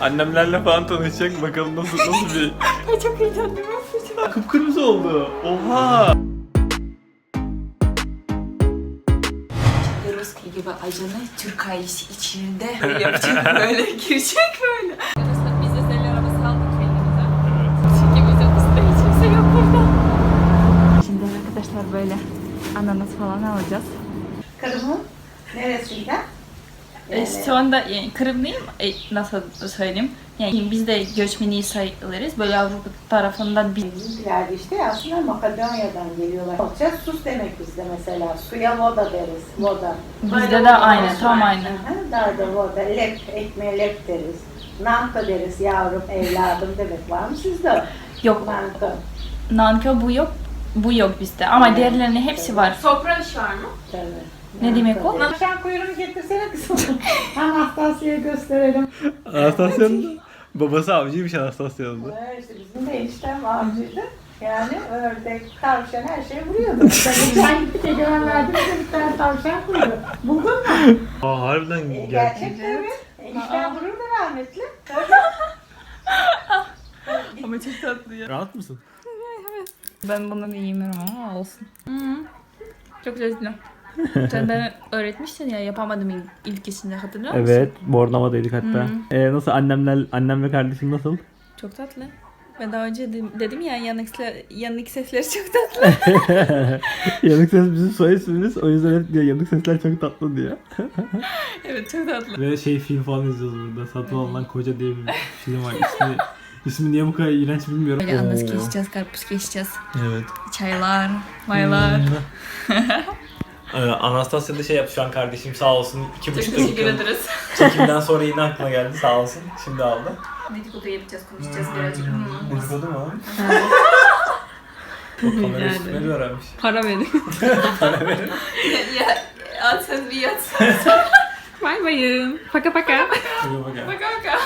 Annemlerle falan tanışacak. Bakalım nasıl nasıl bir... Ay çok heyecanlıyım. Kıpkırmızı oldu. Oha. Ruski gibi ajanı Türk ailesi içinde böyle yapacak böyle girecek böyle. Arkadaşlar biz de senin arabası aldık kendimize. Çünkü bize usta hiç kimse yok burada. Şimdi arkadaşlar böyle ananas falan alacağız. Kırım'ın neresinden? E, şu anda yani Kırımlıyım. E, nasıl söyleyeyim? Yani biz de göçmeni sayılırız. Böyle Avrupa tarafından bir Bizimkiler işte aslında Makedonya'dan geliyorlar. Olacak sus demek bizde mesela. Suya voda deriz. Voda. Bizde de aynı, tam aynı. Daha da voda. Lep, ekmeğe lep deriz. Nanka deriz yavrum, evladım demek var mı sizde? yok. Nanka. Nankö bu yok. Bu yok bizde. Ama diğerlerinin hepsi var. Sofra iş var mı? Tabii. Ne demek o? Tavşan kuyruğunu getirsene kızım. Anastasya'ya gösterelim. Anastasya'nın babası avcıymış Anastasya'nın da. Ee, işte bizim de eniştem avcıydı. Yani ördek, tavşan her şeyi vuruyordu. Mesela geçen gittik Egemen verdi bize bir tane tavşan kuyruğu. Buldun mu? Aa harbiden E, gel. Gerçek tabii. Eniştem vururdu rahmetli. Ama çok tatlı ya. Rahat mısın? Ben bunu yiyemiyorum ama olsun. Çok lezzetli. Sen bana öğretmiştin ya yapamadım ilk, ilkisinde hatırlıyor musun? Evet, Bornova'daydık hatta. Ee, nasıl annemler, annem ve kardeşim nasıl? Çok tatlı. Ben daha önce dedim, dedim ya yanık, sesler- yanık sesleri çok tatlı. yanık ses bizim soy ismimiz. O yüzden hep diyor yanık sesler çok tatlı diyor. evet çok tatlı. Ve şey film falan izliyoruz burada. Satın alınan koca diye bir film var. İsmi, ismi niye bu kadar iğrenç bilmiyorum. Böyle ananas Oo. keseceğiz, karpuz keseceğiz. Evet. Çaylar, maylar. Ee, Anastasia da şey yaptı şu an kardeşim sağ olsun. iki buçuk teşekkür dakika ederiz. çekimden sonra yine aklına geldi sağ olsun. Şimdi aldı. Dedikodu yapacağız, konuşacağız birazcık. Hmm. Dedikodu mu? O kamera Rica üstüne bir öğrenmiş. Para verin. ya, ya atsanız bir yatsanız. Bay bayım. Paka paka. Şuraya bak ya. Paka paka.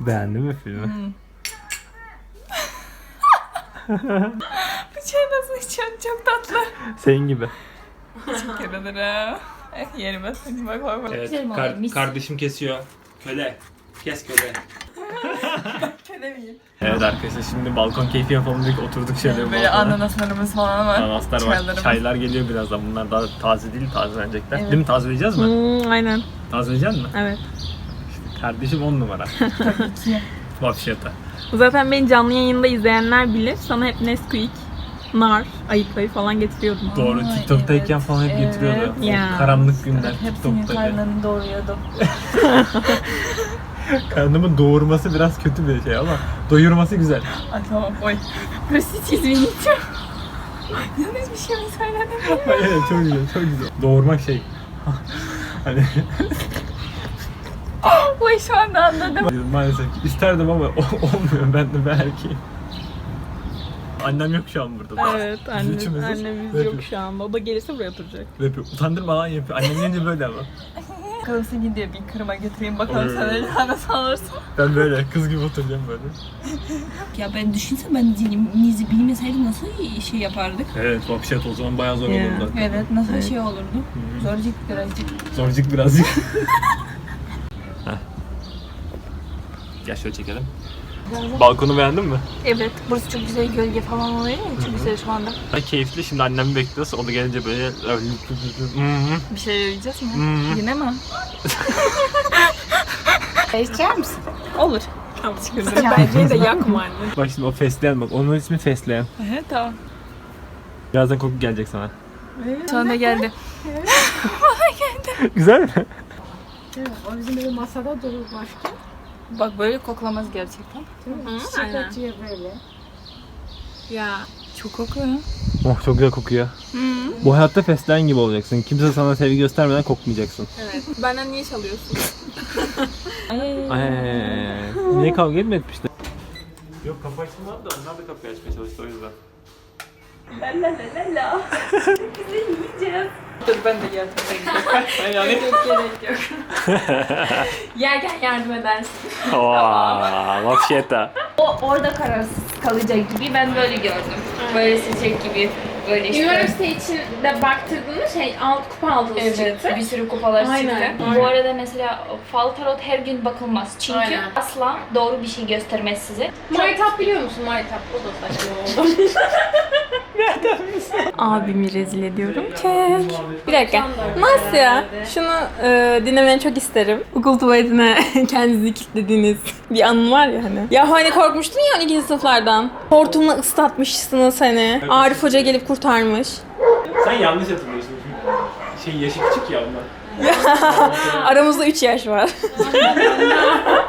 Beğendin mi filmi? Bu çay nasıl içiyorsun? Çok tatlı. Senin gibi. Teşekkür ederim. Yerim ben seni bak bak bak. Evet, kar-? Mis. kardeşim kesiyor. Köle. Kes köle. Köle miyim? Evet arkadaşlar şimdi balkon keyfi yapalım dedik oturduk şöyle Böyle balkona. ananaslarımız falan var. Ananaslar var. Çaylarımız. Çaylar geliyor birazdan. Bunlar daha taze değil, tazelenecekler. Evet. Değil mi? Tazeleyeceğiz mi? Hmm, aynen. Tazeleyecek mi? Evet. Kardeşim on numara. ki. Vapşata. Zaten beni canlı yayında izleyenler bilir. Sana hep Nesquik, nar, ayıklayı falan getiriyordum. Doğru. Ay, TikTok'tayken evet. falan hep Evet. getiriyordu. O Ya. Karanlık günler Hepsinin TikTok'ta. karnını doğruyordum. Karnımın doğurması biraz kötü bir şey ama doyurması güzel. Ay tamam oy. Burası hiç izleyeceğim. Yanlış bir şey mi söyledim? Hayır çok güzel, çok güzel. Doğurmak şey. hani Oy şu anda anladım. maalesef ki isterdim ama olmuyor. Ben de erkeğim. Annem yok şu an burada. Evet, Biz anne, üçümüzüz. annemiz yok şu an. Baba gelirse buraya oturacak. Yapıyor. Utandırma lan yapıyor. Annem gelince böyle ama. Bakalım seni diye bir kırıma götüreyim bakalım Oy. sana ne nasıl alırsın. Ben böyle kız gibi oturacağım böyle. Ya ben düşünsem ben dilimizi bilmeseydim nasıl şey yapardık? Evet vapşat o zaman bayağı zor Ya. olurdu. Evet nasıl şey olurdu? Zorcuk birazcık. Zorcuk birazcık. Heh. Gel şöyle çekelim. Balkonu beğendin mi? Evet burası çok güzel gölge falan oluyor ya çok güzel şu anda. Ay keyifli. Şimdi annemi bekliyoruz. O da gelince böyle Bir şey yiyeceğiz mi? Yine mi? İçer misin? Olur. Tamam. Bence de yakma anne. Bak şimdi o fesleğen bak. Onun ismi fesleğen. Evet tamam. Birazdan koku gelecek sana. Sonra geldi. Güzel mi? Evet, o bizim bir masada durur başka. Bak böyle koklamaz gerçekten. Çiçek aynen. açıyor böyle. Ya. Çok kokuyor. Oh çok güzel kokuyor. Bu hayatta fesleğen gibi olacaksın. Kimse sana sevgi göstermeden kokmayacaksın. Evet. Benden niye çalıyorsun? Ay, niye kavga etme etmişler? Yok kapı açılmadı da onlar da kapıyı açmaya çalıştı o yüzden. La la la la la. Güzel yiyeceğiz. Dur ben de yardım yani. Yok gerek yok. Yerken yardım edersin. Vaa, vapşeta. O orada kararsız kalacak gibi ben böyle gördüm. Böyle seçecek gibi. Böyle işte. Üniversite için de baktırdığında şey alt kupa aldınız Evet, çıktı. bir sürü kupalar Aynen, çıktı. aynen. Bu arada mesela fal tarot her gün bakılmaz. Çünkü Aynen. asla doğru bir şey göstermez size. Maytap biliyor musun? Maytap. O da saçma oldu. Abimi rezil ediyorum kek. Bir dakika. Nasya, şunu e, dinlemeni çok isterim. Okul tuvaletine kendinizi kilitlediğiniz bir anın var ya hani. Ya hani korkmuştun ya 12. sınıflardan. Hortumla ıslatmışsınız hani. Arif Hoca gelip kurtarmış. Sen yanlış hatırlıyorsun. Şey yaşı küçük ya ondan. Aramızda 3 yaş var.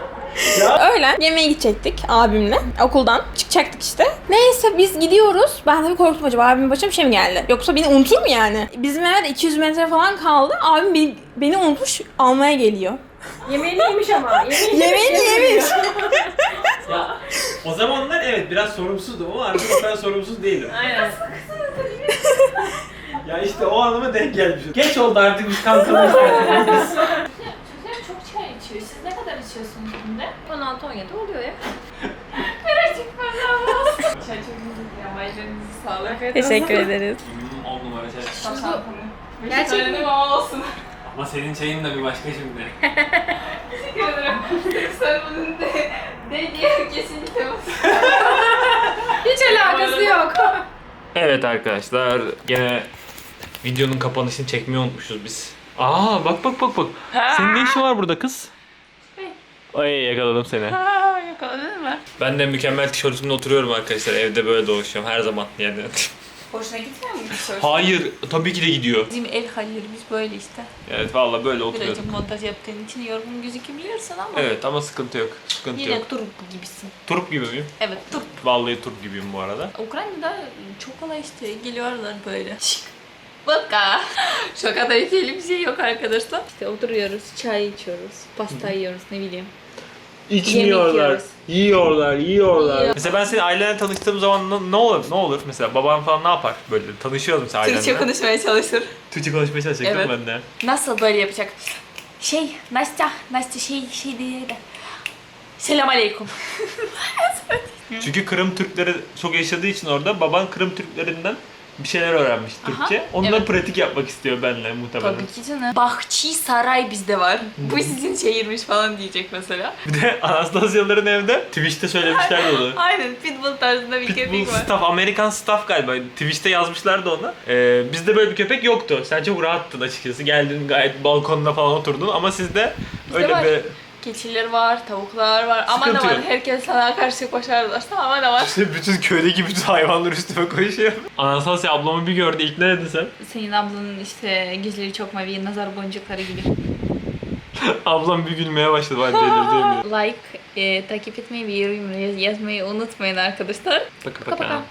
Öyle yemeğe gidecektik abimle okuldan. Çıkacaktık işte. Neyse biz gidiyoruz. Ben tabii korktum acaba abimin başına bir şey mi geldi? Yoksa beni unutur mu yani? Bizim eve de 200 metre falan kaldı. Abim beni, beni unutmuş almaya geliyor. Yemeğini yemiş ama. Yemeğini Yemeğini yemiş. Ya o zamanlar evet biraz sorumsuzdum ama artık o kadar sorumsuz değilim. Aynen. Ya işte o anıma denk gelmişim. Geç oldu artık biz kalkalım çok çay içiyor. Siz ne kadar içiyorsunuz günde? 16-17 oluyor ya. Gerçekten lazım. Çay çok güzel ya. Ellerinizi sağlık. Teşekkür ederiz. Hmm, on numara çay. Gerçekten olsun. Ama senin çayın da bir başka şimdi. Teşekkür ederim. Sen bunun de, de diye kesinlikle Hiç alakası yok. Evet arkadaşlar gene videonun kapanışını çekmeyi unutmuşuz biz. Aa bak bak bak bak. Senin ne işin var burada kız? Ay yakaladım seni. Aa, yakaladın mı? Ben de mükemmel tişörtümle oturuyorum arkadaşlar. Evde böyle dolaşıyorum her zaman yani. Hoşuna gitmiyor mu bir? Hayır tabii ki de gidiyor. Bizim el hallerimiz böyle işte. Evet valla böyle oturuyorum. Birazcık montaj yaptığın için yorgun gözükebiliyorsun ama Evet ama sıkıntı yok. Sıkıntı yine yok. turp gibisin. Turp gibi miyim? Evet turp. Vallahi turp gibiyim bu arada. Ukrayna'da çok kolay işte geliyorlar böyle. Baka. Şu kadar tehlikeli bir şey yok arkadaşlar. İşte oturuyoruz, çay içiyoruz, pasta yiyoruz ne bileyim. İçmiyorlar. yiyoruz. Yiyorlar, yiyorlar. Yiyor. Mesela ben seni ailenle tanıştığım zaman ne- ne olur? Ne olur? Mesela babam falan ne yapar? Böyle tanışıyoruz mesela ailenle. Türkçe konuşmaya çalışır. Türkçe konuşmaya çalışacak Evet. değil mi ben de? Nasıl böyle yapacak? Şey, Nastya, Nastya şey, şey diye de. Selam aleyküm. Çünkü Kırım Türkleri çok yaşadığı için orada baban Kırım Türklerinden bir şeyler öğrenmiş Türkçe. Ondan evet. pratik yapmak istiyor benimle muhtemelen. Tabii ki canım. Bahçi Saray bizde var. Bu sizin şehirmiş falan diyecek mesela. Bir de Anastasyaların evde Twitch'te söylemişlerdi onu. Aynen pitbull tarzında bir Pitbull köpek var. staff, Amerikan staff galiba. Twitch'te yazmışlardı onu. Ee, bizde böyle bir köpek yoktu. Sen çok rahattın açıkçası. Geldin gayet balkonda falan oturdun ama sizde öyle var. bir... Keçiler var, tavuklar var. Aman Sıkıntı aman yok. herkes sana karşı koşarlarsa aman aman. İşte bütün köydeki bütün hayvanlar üstüme koşuyor. Anastasya ablamı bir gördü. İlk ne dedin sen? Senin ablanın işte gözleri çok mavi, nazar boncukları gibi. Ablam bir gülmeye başladı. Ben delirdi Like, e, takip etmeyi ve yorum yaz- yazmayı unutmayın arkadaşlar. Bakın Paka paka.